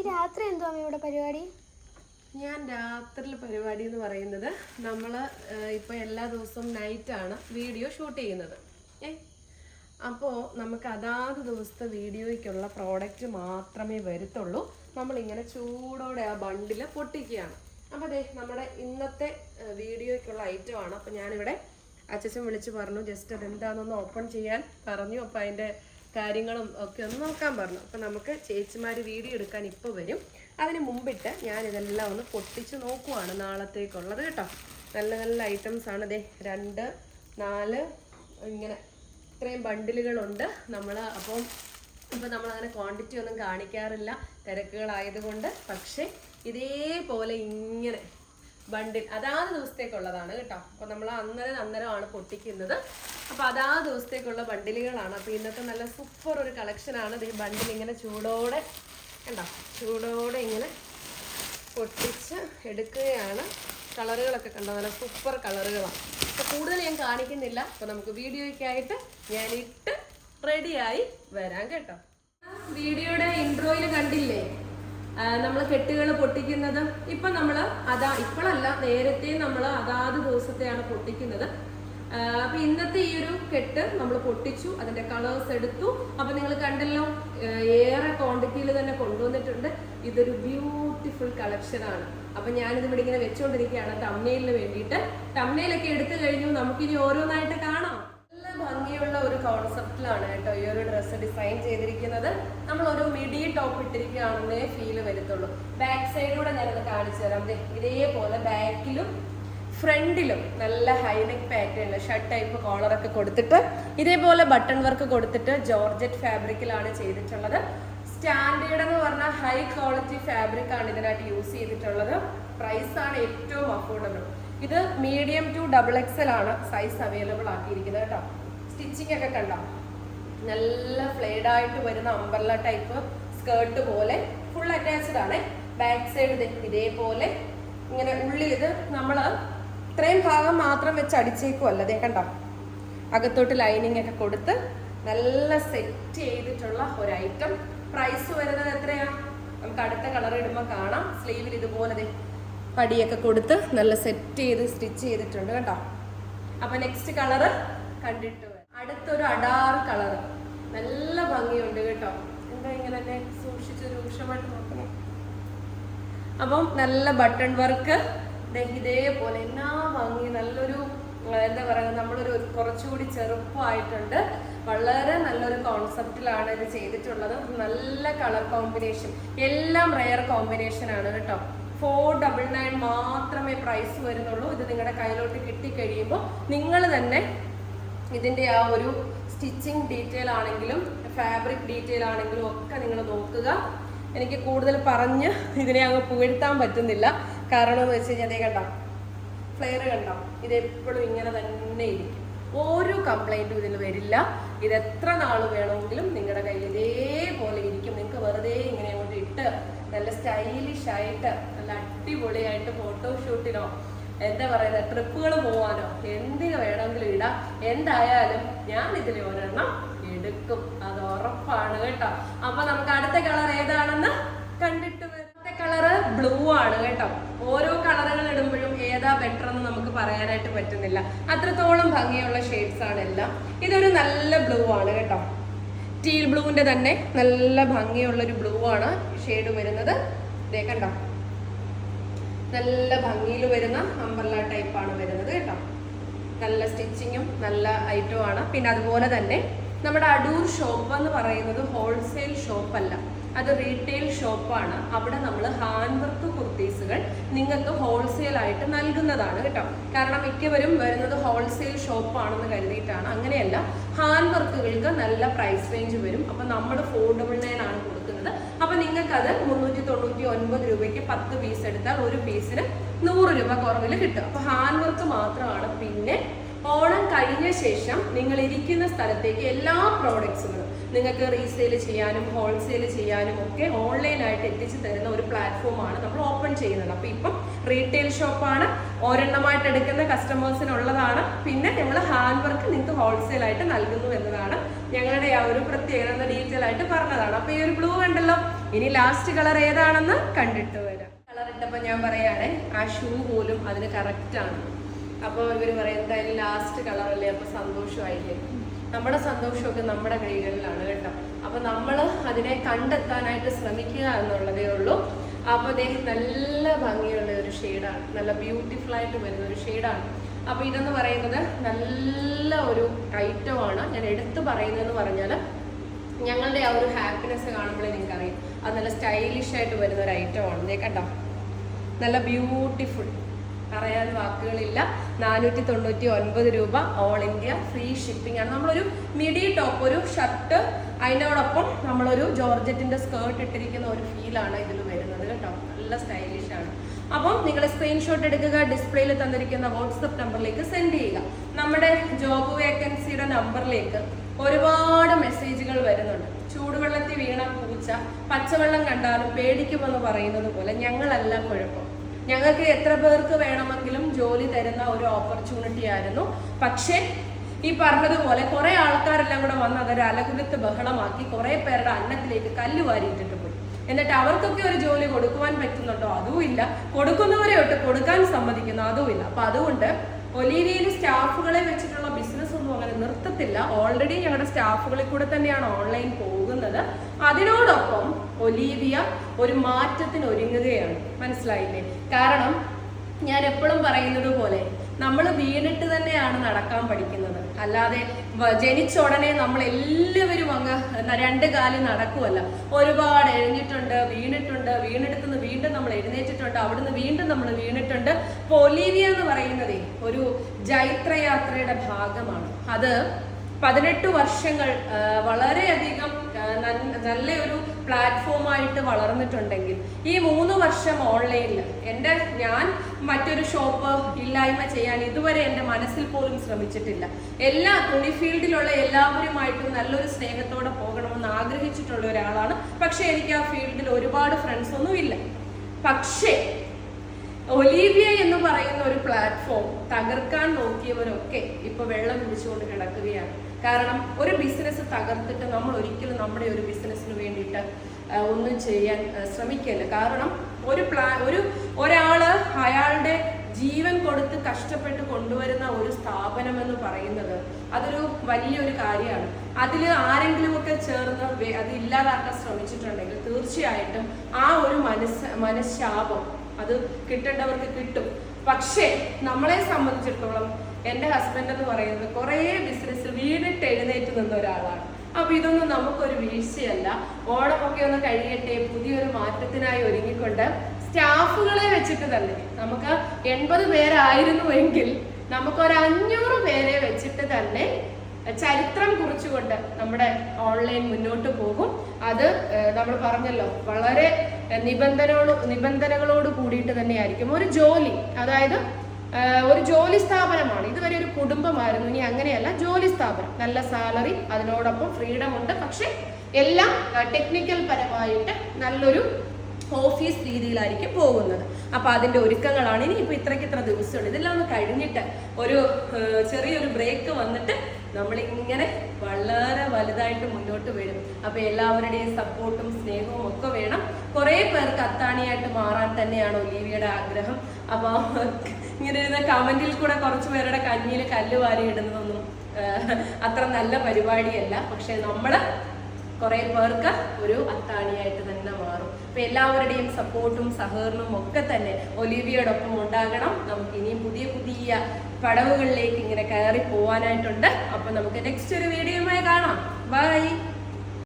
ഈ രാത്രി എന്തോ ഇവിടെ പരിപാടി? ഞാൻ രാത്രിയിൽ പരിപാടി എന്ന് പറയുന്നത് നമ്മൾ ഇപ്പോൾ എല്ലാ ദിവസവും നൈറ്റാണ് വീഡിയോ ഷൂട്ട് ചെയ്യുന്നത്. ഏ? അപ്പോൾ നമുക്ക് അതാത് ദിവസത്തെ വീഡിയോയ്ക്കുള്ള പ്രോഡക്റ്റ് മാത്രമേ വരത്തുള്ളൂ. നമ്മളിങ്ങനെ ചൂടോടെ ആ ബണ്ടിൽ പൊട്ടിക്കുകയാണ്. അപ്പോൾ അതെ നമ്മുടെ ഇന്നത്തെ വീഡിയോയ്ക്കുള്ള ഐറ്റമാണ് അപ്പോൾ ഞാനിവിടെ അച്ഛൻ വിളിച്ച് പറഞ്ഞു ജസ്റ്റ് അതെന്താണെന്നൊന്ന് ഓപ്പൺ ചെയ്യാൻ. പറഞ്ഞു. അപ്പോൾ അതിന്റെ കാര്യങ്ങളും ഒക്കെ ഒന്ന് നോക്കാൻ പറഞ്ഞു. അപ്പോൾ നമുക്ക് ചേച്ചിമാർ വീഡിയോ എടുക്കാൻ ഇപ്പോൾ വരും. അതിന് മുമ്പിട്ട് ഞാൻ ഇതെല്ലാം ഒന്ന് പൊട്ടിച്ച് നോക്കുവാണ് നാളത്തേക്കുള്ളത് കേട്ടോ. നല്ല നല്ല ഐറ്റംസ് ആണ്. ദേ രണ്ട് നാല് ഇങ്ങനെ ഇത്രയും ബണ്ടിലുകളുണ്ട് നമ്മൾ അപ്പം ഇപ്പം നമ്മളങ്ങനെ ക്വാണ്ടിറ്റി ഒന്നും കാണിക്കാറില്ല. തിരക്കുകളായതുകൊണ്ട്. പക്ഷേ ഇതേപോലെ ഇങ്ങനെ ബണ്ടിൽ അതാത് ദിവസത്തേക്കുള്ളതാണ് കേട്ടോ. അപ്പോൾ നമ്മൾ അന്നേരം അന്നേരമാണ് പൊട്ടിക്കുന്നത്. അപ്പോൾ അതാത് ദിവസത്തേക്കുള്ള ബണ്ടിലുകളാണ്. അപ്പോൾ ഇന്നത്തെ നല്ല സൂപ്പർ ഒരു കളക്ഷനാണ് ഈ ബണ്ടിൽ ഇങ്ങനെ ചൂടോടെ കണ്ടോ? ചൂടോടെ ഇങ്ങനെ പൊട്ടിച്ച് എടുക്കുകയാണ്. കളറുകളൊക്കെ കണ്ടോ? നല്ല സൂപ്പർ കളറുകളാണ്. അപ്പോൾ കൂടുതൽ ഞാൻ കാണിക്കുന്നില്ല. അപ്പോൾ നമുക്ക് വീഡിയോയ്ക്കായിട്ട് ഞാൻ ഇട്ട് റെഡിയായി വരാം കേട്ടോ. വീഡിയോയുടെ ഇൻട്രോയിൽ കണ്ടില്ലേ? നമ്മൾ കെട്ടുകൾ പൊട്ടിക്കുന്നത് ഇപ്പൊ നമ്മൾ അതാ ഇപ്പോഴല്ല നേരത്തെ നമ്മൾ അതാത് ദിവസത്തെയാണ് പൊട്ടിക്കുന്നത്. അപ്പൊ ഇന്നത്തെ ഈ ഒരു കെട്ട് നമ്മൾ പൊട്ടിച്ചു അതിന്റെ കളേഴ്സ് എടുത്തു. അപ്പൊ നിങ്ങൾ കണ്ടല്ലോ ഏറെ ക്വാണ്ടിറ്റിയിൽ തന്നെ കൊണ്ടുവന്നിട്ടുണ്ട്. ഇതൊരു ബ്യൂട്ടിഫുൾ കളക്ഷൻ ആണ്. അപ്പൊ ഞാനിത് ഇവിടെ ഇങ്ങനെ വെച്ചുകൊണ്ടിരിക്കുകയാണ് തമ്മയിലിന് വേണ്ടിയിട്ട്. തമ്മയിലൊക്കെ എടുത്തു കഴിഞ്ഞു നമുക്കിനി ഓരോന്നായിട്ട് കാണാം. ഭംഗിയുള്ള ഒരു കോൺസെപ്റ്റിലാണ് കേട്ടോ ഈ ഒരു ഡ്രസ്സ് ഡിസൈൻ ചെയ്തിരിക്കുന്നത്. നമ്മൾ ഒരു മിഡി ടോപ്പ് ഇട്ടിരിക്കുകയാണെന്നേ ഫീൽ വരത്തുള്ളൂ. ബാക്ക് സൈഡിലൂടെ ഞാനത് കാണിച്ചു തരാം. ഇതേപോലെ ബാക്കിലും ഫ്രണ്ടിലും നല്ല high neck pattern shirt type കോളറൊക്കെ കൊടുത്തിട്ട് ഇതേപോലെ ബട്ടൺ വർക്ക് കൊടുത്തിട്ട് ജോർജറ്റ് ഫാബ്രിക്കിലാണ് ചെയ്തിട്ടുള്ളത്. സ്റ്റാൻഡേർഡ് എന്ന് പറഞ്ഞാൽ ഹൈ ക്വാളിറ്റി ഫാബ്രിക് ആണ് ഇതിനായിട്ട് യൂസ് ചെയ്തിട്ടുള്ളത്. പ്രൈസ് ആണ് ഏറ്റവും അഫോർഡബിൾ ഇത് മീഡിയം ടു ഡബിൾ എക്സൽ ആണ് സൈസ് അവൈലബിൾ ആക്കിയിരിക്കുന്നത് കേട്ടോ. സ്റ്റിച്ചിങ് ഒക്കെ കണ്ടോ? നല്ല ഫ്ലേഡ് ആയിട്ട് വരുന്ന അമ്പർല ടൈപ്പ് സ്കേർട്ട് പോലെ ഫുൾ അറ്റാച്ച്ഡ് ആണ്. ബാക്ക് സൈഡ് ഇതേപോലെ ഇങ്ങനെ ഉള്ളി ഇത് നമ്മൾ ഇത്രയും ഭാഗം മാത്രം വെച്ച് അടിച്ചേക്കുമല്ല അതേ കണ്ടോ? അകത്തോട്ട് ലൈനിങ് ഒക്കെ കൊടുത്ത് നല്ല സെറ്റ് ചെയ്തിട്ടുള്ള ഒരു ഐറ്റം പ്രൈസ് വരുന്നത് എത്രയാ? നമുക്ക് അടുത്ത കളർ ഇടുമ്പോൾ കാണാം. സ്ലീവിൽ ഇതുപോലെ പടിയൊക്കെ കൊടുത്ത് നല്ല സെറ്റ് ചെയ്ത് സ്റ്റിച്ച് ചെയ്തിട്ടുണ്ട് കേട്ടോ അപ്പൊ നെക്സ്റ്റ് കളറ് കണ്ടിട്ട്. അടുത്തൊരു അടാർ കളർ നല്ല ഭംഗിയുണ്ട് കേട്ടോ. എന്താ ഇങ്ങനെ തന്നെ സൂക്ഷിച്ച് രൂക്ഷമായിട്ട് നോക്കണം. അപ്പം നല്ല ബട്ടൺ വർക്ക്. ഇതേപോലെ എന്നാ ഭംഗി നല്ലൊരു എന്താ പറയുക നമ്മളൊരു കുറച്ചുകൂടി ചെറുപ്പമായിട്ടുണ്ട്. വളരെ നല്ലൊരു കോൺസെപ്റ്റിലാണ് ഇത് ചെയ്തിട്ടുള്ളത്. നല്ല കളർ കോമ്പിനേഷൻ. എല്ലാം റെയർ കോമ്പിനേഷൻ ആണ് കേട്ടോ. ഫോർ ഡബിൾ നയൻ മാത്രമേ പ്രൈസ് വരുന്നുള്ളൂ. ഇത് നിങ്ങളുടെ കയ്യിലോട്ട് കിട്ടിക്കഴിയുമ്പോൾ നിങ്ങൾ തന്നെ ഇതിന്റെ ആ ഒരു സ്റ്റിച്ചിങ് ഡീറ്റെയിൽ ആണെങ്കിലും ഫാബ്രിക് ഡീറ്റെയിൽ ആണെങ്കിലും ഒക്കെ നിങ്ങൾ നോക്കുക. എനിക്ക് കൂടുതൽ പറഞ്ഞ് ഇതിനെ അങ്ങ് പുകഴ്ത്താൻ പറ്റുന്നില്ല. കാരണം എന്ന് വെച്ച് കഴിഞ്ഞാൽ കണ്ടോ? ഫ്ലെയർ കണ്ടോ? ഇത് എപ്പോഴും ഇങ്ങനെ തന്നെ ഇരിക്കും. ഒരു കംപ്ലൈന്റും ഇതിൽ വരില്ല. ഇത് എത്ര നാൾ വേണമെങ്കിലും നിങ്ങളുടെ കയ്യിൽ ഇതേപോലെ ഇരിക്കും. നിങ്ങൾക്ക് വെറുതെ ഇങ്ങനെ അങ്ങോട്ട് ഇട്ട് നല്ല സ്റ്റൈലിഷ് ആയിട്ട് നല്ല അടിപൊളിയായിട്ട് ഫോട്ടോഷൂട്ടിനോ എന്താ പറയുന്നത് ട്രിപ്പുകൾ പോവാനോ? എന്തിനു വേണമെങ്കിലും ഇടാം. എന്തായാലും ഞാൻ ഇതിൽ ഒരെണ്ണം എടുക്കും. അത് ഉറപ്പാണ് കേട്ടോ. അപ്പൊ നമുക്ക് അടുത്ത കളർ ഏതാണെന്ന് കണ്ടിട്ട് വരുന്ന കളറ് ബ്ലൂ ആണ് കേട്ടോ. ഓരോ കളറുകൾ ഇടുമ്പോഴും ഏതാ ബെറ്റർ എന്ന് നമുക്ക് പറയാനായിട്ട് പറ്റുന്നില്ല. അത്രത്തോളം ഭംഗിയുള്ള ഷെയ്ഡ്സ് ആണ് എല്ലാം. ഇതൊരു നല്ല ബ്ലൂ ആണ് കേട്ടോ. ടീൽ ബ്ലൂവിന്റെ തന്നെ നല്ല ഭംഗിയുള്ള ഒരു ബ്ലൂ ആണ് ഷെയ്ഡ് വരുന്നത്. ഇതേ കണ്ടോ? നല്ല ഭംഗിയിൽ വരുന്ന അമ്പർല ടൈപ്പാണ് വരുന്നത് കേട്ടോ. നല്ല സ്റ്റിച്ചിങ്ങും നല്ല ഐറ്റവും ആണ്. പിന്നെ അതുപോലെ തന്നെ നമ്മുടെ അടൂർ ഷോപ്പ് എന്ന് പറയുന്നത് ഹോൾസെയിൽ ഷോപ്പല്ല അത് റീറ്റെയിൽ ഷോപ്പാണ് അവിടെ നമ്മൾ ഹാൻഡ് വർക്ക് കുർത്തീസുകൾ നിങ്ങൾക്ക് ഹോൾസെയിൽ ആയിട്ട് നൽകുന്നതാണ് കേട്ടോ. കാരണം മിക്കവരും വരുന്നത് ഹോൾസെയിൽ ഷോപ്പാണെന്ന് കരുതിയിട്ടാണ്. അങ്ങനെയല്ല ഹാൻഡ് വർക്കുകൾക്ക് നല്ല പ്രൈസ് റേഞ്ച് വരും. അപ്പം നമ്മൾ ഫോർ ഡബിൾ നയൻ ആണ് കൊടുക്കുന്നത്. അപ്പം നിങ്ങൾക്കത് മുന്നൂറ്റി തൊണ്ണൂറ്റി ഒൻപത് രൂപയ്ക്ക് പത്ത് പീസ് എടുത്താൽ ഒരു പീസിന് നൂറ് രൂപ കുറവിൽ കിട്ടും. അപ്പോൾ ഹാൻഡ് വർക്ക് മാത്രമാണ്. പിന്നെ ഓണം കഴിഞ്ഞ ശേഷം നിങ്ങൾ ഇരിക്കുന്ന സ്ഥലത്തേക്ക് എല്ലാ പ്രോഡക്ട്സുകളും നിങ്ങൾക്ക് റീസെയിൽ ചെയ്യാനും ഹോൾസെയിൽ ചെയ്യാനും ഒക്കെ ഓൺലൈനായിട്ട് എത്തിച്ചു തരുന്ന ഒരു പ്ലാറ്റ്ഫോമാണ് നമ്മൾ ഓപ്പൺ ചെയ്യുന്നത്. അപ്പോൾ ഇപ്പം റീറ്റെയിൽ ഷോപ്പാണ് ഒരെണ്ണമായിട്ട് എടുക്കുന്ന കസ്റ്റമേഴ്സിനുള്ളതാണ് പിന്നെ ഞങ്ങൾ ഹാൻഡ് വർക്ക് നിങ്ങൾക്ക് ഹോൾസെയിൽ ആയിട്ട് നൽകുന്നു എന്നതാണ് ഞങ്ങളുടെ ആ ഒരു പ്രത്യേകത ഡീറ്റെയിൽ ആയിട്ട് പറഞ്ഞതാണ്. അപ്പോൾ ഈ ഒരു ബ്ലൂ കണ്ടല്ലോ. ഇനി ലാസ്റ്റ് കളർ ഏതാണെന്ന് കണ്ടിട്ട് വരാം. കളർ ഇട്ടപ്പോൾ ഞാൻ പറയുകയാണെ ആ ഷൂ പോലും അതിന് കറക്റ്റാണ് അപ്പോൾ ഇവർ പറയും എന്തായാലും ലാസ്റ്റ് കളറല്ലേ അപ്പോൾ സന്തോഷമായില്ലേ? നമ്മുടെ സന്തോഷമൊക്കെ നമ്മുടെ കൈകളിലാണ് കേട്ടോ. അപ്പൊ നമ്മൾ അതിനെ കണ്ടെത്താനായിട്ട് ശ്രമിക്കുക എന്നുള്ളതേ ഉള്ളൂ. അപ്പോൾ അദ്ദേഹം നല്ല ഭംഗിയുള്ള ഒരു ഷെയ്ഡാണ് നല്ല ബ്യൂട്ടിഫുൾ ആയിട്ട് വരുന്ന ഒരു ഷെയ്ഡാണ് അപ്പോൾ ഇതെന്ന് പറയുന്നത് നല്ല ഒരു ഐറ്റമാണ് ഞാൻ എടുത്തു പറയുന്നതെന്ന് പറഞ്ഞാൽ ഞങ്ങളുടെ ആ ഒരു ഹാപ്പിനെസ് കാണുമ്പോഴേ നിങ്ങൾക്ക് അറിയാം അത് നല്ല സ്റ്റൈലിഷ് ആയിട്ട് വരുന്ന ഒരു ഐറ്റമാണ് കണ്ടോ? നല്ല ബ്യൂട്ടിഫുൾ പറയാൻ വാക്കുകളില്ല. നാനൂറ്റി തൊണ്ണൂറ്റി ഒൻപത് രൂപ ഓൾ ഇന്ത്യ ഫ്രീ ഷിപ്പിംഗ് ആണ്. നമ്മളൊരു മിഡി ടോപ്പ് ഒരു ഷർട്ട് അതിനോടൊപ്പം നമ്മളൊരു ജോർജറ്റിന്റെ സ്കേർട്ട് ഇട്ടിരിക്കുന്ന ഒരു ഫീലാണ് ഇതിൽ വരുന്നത് കേട്ടോ. നല്ല സ്റ്റൈലിഷ് ആണ്. അപ്പം നിങ്ങൾ സ്ക്രീൻഷോട്ട് എടുക്കുക ഡിസ്പ്ലേയിൽ തന്നിരിക്കുന്ന വാട്സപ്പ് നമ്പറിലേക്ക് സെൻഡ് ചെയ്യുക. നമ്മുടെ ജോബ് വേക്കൻസിയുടെ നമ്പറിലേക്ക് ഒരുപാട് മെസ്സേജുകൾ വരുന്നുണ്ട്. ചൂടുവെള്ളത്തിൽ വീണ പൂച്ച പച്ചവെള്ളം കണ്ടാലും പേടിക്കുമെന്ന് പറയുന്നത് പോലെ ഞങ്ങളല്ല കുഴപ്പം. ഞങ്ങൾക്ക് എത്ര പേർക്ക് വേണമെങ്കിലും ജോലി തരുന്ന ഒരു ഓപ്പർച്യൂണിറ്റി ആയിരുന്നു. പക്ഷേ ഈ പറഞ്ഞതുപോലെ കുറെ ആൾക്കാരെല്ലാം കൂടെ വന്ന് അതൊരു അലകുലത്ത് ബഹളമാക്കി കുറെ പേരുടെ അന്നത്തിലേക്ക് കല്ല് വാരിയിട്ടിട്ട് പോയി. എന്നിട്ട് അവർക്കൊക്കെ ഒരു ജോലി കൊടുക്കുവാൻ പറ്റുന്നുണ്ടോ? അതും ഇല്ല കൊടുക്കുന്നവരെ ഒട്ട് കൊടുക്കാൻ സമ്മതിക്കുന്നു. അതും ഇല്ല അപ്പൊ അതുകൊണ്ട് ഒലീവിയയിൽ സ്റ്റാഫുകളെ വെച്ചിട്ടുള്ള ബിസിനസ് ഒന്നും അങ്ങനെ നിർത്തത്തില്ല. ഓൾറെഡി ഞങ്ങളുടെ സ്റ്റാഫുകളിൽ കൂടെ തന്നെയാണ് ഓൺലൈൻ പോകുന്നത്. അതിനോടൊപ്പം ഒലീവിയ ഒരു മാറ്റത്തിന് ഒരുങ്ങുകയാണ്. മനസ്സിലായില്ലേ? കാരണം ഞാൻ എപ്പോഴും പറയുന്നത് പോലെ നമ്മൾ വീണിട്ട് തന്നെയാണ് നടക്കാൻ പഠിക്കുന്നത്. അല്ലാതെ ജനിച്ച ഉടനെ നമ്മൾ എല്ലാവരും അങ്ങ് രണ്ട് കാലിൽ നടക്കുമല്ല ഒരുപാട് എഴുന്നിട്ടുണ്ട് വീണിട്ടുണ്ട് വീണെടുത്തുനിന്ന് വീണ്ടും നമ്മൾ എഴുന്നേറ്റിട്ടുണ്ട് അവിടുന്ന് വീണ്ടും നമ്മൾ വീണിട്ടുണ്ട്. പൊലീവിയ എന്ന് പറയുന്നത് ഒരു ജൈത്രയാത്രയുടെ ഭാഗമാണ്. അത് പതിനെട്ട് വർഷങ്ങൾ വളരെയധികം നല്ലൊരു പ്ലാറ്റ്ഫോമായിട്ട് വളർന്നിട്ടുണ്ടെങ്കിൽ ഈ മൂന്ന് വർഷം ഓൺലൈനിൽ എന്റെ ഞാൻ മറ്റൊരു ഷോപ്പ് ഇല്ലായ്മ ചെയ്യാൻ ഇതുവരെ എന്റെ മനസ്സിൽ പോലും ശ്രമിച്ചിട്ടില്ല. എല്ലാ തുണി ഫീൽഡിലുള്ള എല്ലാവരുമായിട്ടും നല്ലൊരു സ്നേഹത്തോടെ പോകണമെന്ന് ആഗ്രഹിച്ചിട്ടുള്ള ഒരാളാണ്. പക്ഷേ എനിക്ക് ആ ഫീൽഡിൽ ഒരുപാട് ഫ്രണ്ട്സ് ഒന്നും ഇല്ല. പക്ഷേ ഒലീവിയ എന്ന് പറയുന്ന ഒരു പ്ലാറ്റ്ഫോം തകർക്കാൻ നോക്കിയവരൊക്കെ ഇപ്പൊ വെള്ളം കുടിച്ചുകൊണ്ട് കിടക്കുകയാണ്. കാരണം ഒരു ബിസിനസ് തകർത്തിട്ട് നമ്മൾ ഒരിക്കലും നമ്മുടെ ഒരു ബിസിനസ്സിന് വേണ്ടിയിട്ട് ഒന്നും ചെയ്യാൻ ശ്രമിക്കല്ല. കാരണം ഒരു പ്ലാ ഒരു ഒരാൾ അയാളുടെ ജീവൻ കൊടുത്ത് കഷ്ടപ്പെട്ട് കൊണ്ടുവരുന്ന ഒരു സ്ഥാപനം എന്ന് പറയുന്നത് അതൊരു വലിയൊരു കാര്യമാണ്. അതിൽ ആരെങ്കിലുമൊക്കെ ചേർന്ന് അത് ഇല്ലാതാക്കാൻ ശ്രമിച്ചിട്ടുണ്ടെങ്കിൽ തീർച്ചയായിട്ടും ആ ഒരു മനസ്സ് മനഃശാപം അത് കിട്ടേണ്ടവർക്ക് കിട്ടും. പക്ഷേ നമ്മളെ സംബന്ധിച്ചിടത്തോളം എന്റെ ഹസ്ബൻഡ് എന്ന് പറയുന്നത് കുറേ ബിസിനസ്സിൽ വീണിട്ട് എഴുന്നേറ്റ് നിന്ന ഒരാളാണ്. അപ്പൊ ഇതൊന്നും നമുക്കൊരു വീഴ്ചയല്ല. ഓണമൊക്കെ ഒന്ന് കഴിയട്ടെ പുതിയൊരു മാറ്റത്തിനായി ഒരുങ്ങിക്കൊണ്ട് സ്റ്റാഫുകളെ വെച്ചിട്ട് തന്നെ നമുക്ക് എൺപത് പേരായിരുന്നുവെങ്കിൽ നമുക്കൊരു അഞ്ഞൂറ് പേരെ വെച്ചിട്ട് തന്നെ ചരിത്രം കുറിച്ചുകൊണ്ട് നമ്മുടെ ഓൺലൈൻ മുന്നോട്ട് പോകും. അത് നമ്മൾ പറഞ്ഞല്ലോ വളരെ നിബന്ധനകളോ നിബന്ധനകളോട് കൂടിയിട്ട് തന്നെയായിരിക്കും. ഒരു ജോലി അതായത് ഒരു ജോലി സ്ഥാപനമാണ്. ഇതുവരെ ഒരു കുടുംബമായിരുന്നു. ഇനി അങ്ങനെയല്ല. ജോലി സ്ഥാപനം. നല്ല സാലറി അതിനോടൊപ്പം ഫ്രീഡം ഉണ്ട്. പക്ഷെ എല്ലാം ടെക്നിക്കൽ പരമായിട്ട് നല്ലൊരു ഓഫീസ് രീതിയിലായിരിക്കും പോകുന്നത്. അപ്പൊ അതിന്റെ ഒരുക്കങ്ങളാണ്. ഇനി ഇപ്പൊ ഇത്രയ്ക്ക് ഇത്ര ദിവസമുണ്ട്. ഇതെല്ലാം ഒന്ന് കഴിഞ്ഞിട്ട് ഒരു ചെറിയൊരു ബ്രേക്ക് വന്നിട്ട് നമ്മളിങ്ങനെ വളരെ വലുതായിട്ട് മുന്നോട്ട് വരും. അപ്പൊ എല്ലാവരുടെയും സപ്പോർട്ടും സ്നേഹവും ഒക്കെ വേണം. കുറേ പേർക്ക് അത്താണിയായിട്ട് മാറാൻ തന്നെയാണ് ഒലീവിയുടെ ആഗ്രഹം. അപ്പൊ ഇങ്ങനെ ഇരുന്ന കമന്റിൽ കൂടെ കുറച്ച് പേരുടെ കഞ്ഞിയിൽ കല്ല് വാരി ഇടുന്നതൊന്നും അത്ര നല്ല പരിപാടിയല്ല. പക്ഷെ നമ്മൾ കുറെ പേർക്ക് ഒരു അത്താണിയായിട്ട് തന്നെ മാറും. അപ്പൊ എല്ലാവരുടെയും സപ്പോർട്ടും സഹകരണവും ഒക്കെ തന്നെ ഒലിവിയോടൊപ്പം ഉണ്ടാകണം. നമുക്ക് ഇനിയും പുതിയ പുതിയ പടവുകളിലേക്ക് ഇങ്ങനെ കയറി പോവാനായിട്ടുണ്ട്. അപ്പൊ നമുക്ക് നെക്സ്റ്റ് ഒരു വീഡിയോയുമായി കാണാം. ബൈ